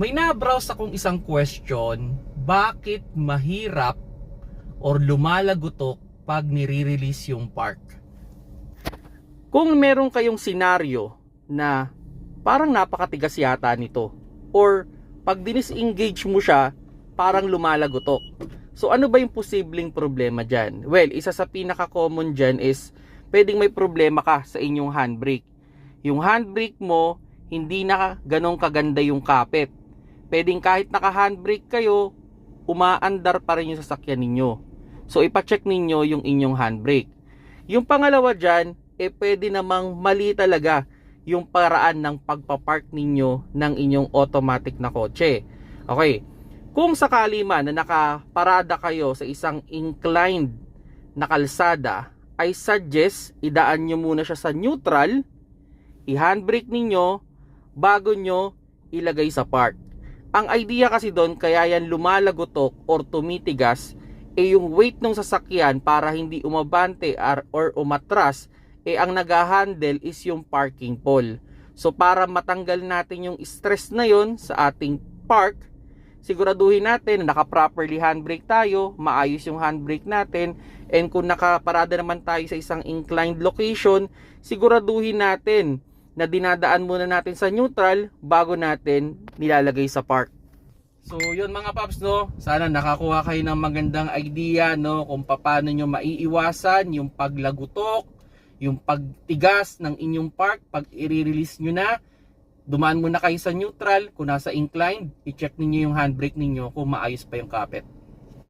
May na-browse akong isang question, bakit mahirap or lumalagotok pag nire-release yung park? Kung meron kayong senaryo na parang napakatigas yata nito or pag dinisengage mo siya, parang lumalagotok. So ano ba yung posibleng problema dyan? Well, isa sa pinaka-common dyan is pwedeng may problema ka sa inyong handbrake. Yung handbrake mo, hindi na ganong kaganda yung kapit. Pwedeng kahit naka-handbrake kayo, umaandar pa rin yung sasakyan ninyo. So ipacheck ninyo yung inyong handbrake. Yung pangalawa dyan, eh pwede namang mali talaga yung paraan ng pagpapark ninyo ng inyong automatic na kotse. Okay, kung sakali man na nakaparada kayo sa isang inclined na kalsada, I suggest idaan nyo muna siya sa neutral, i-handbrake ninyo bago nyo ilagay sa park. Ang idea kasi doon kaya yan lumalagotok or tumitigas eh yung weight ng sasakyan para hindi umabante or, umatras eh ang nag-handle is yung parking pole. So para matanggal natin yung stress na yon sa ating park, siguraduhin natin na naka-properly handbrake tayo, maayos yung handbrake natin, and kung nakaparada naman tayo sa isang inclined location, siguraduhin natin na dinadaan muna natin sa neutral bago natin nilalagay sa park. So yun mga paps no, sana nakakuha kayo ng magandang idea no kung paano nyo maiiwasan yung paglagutok, yung pagtigas ng inyong park pag i-release nyo na. Dumaan muna kayo sa neutral, kung nasa inclined, i-check ninyo yung handbrake ninyo kung maayos pa yung kapit.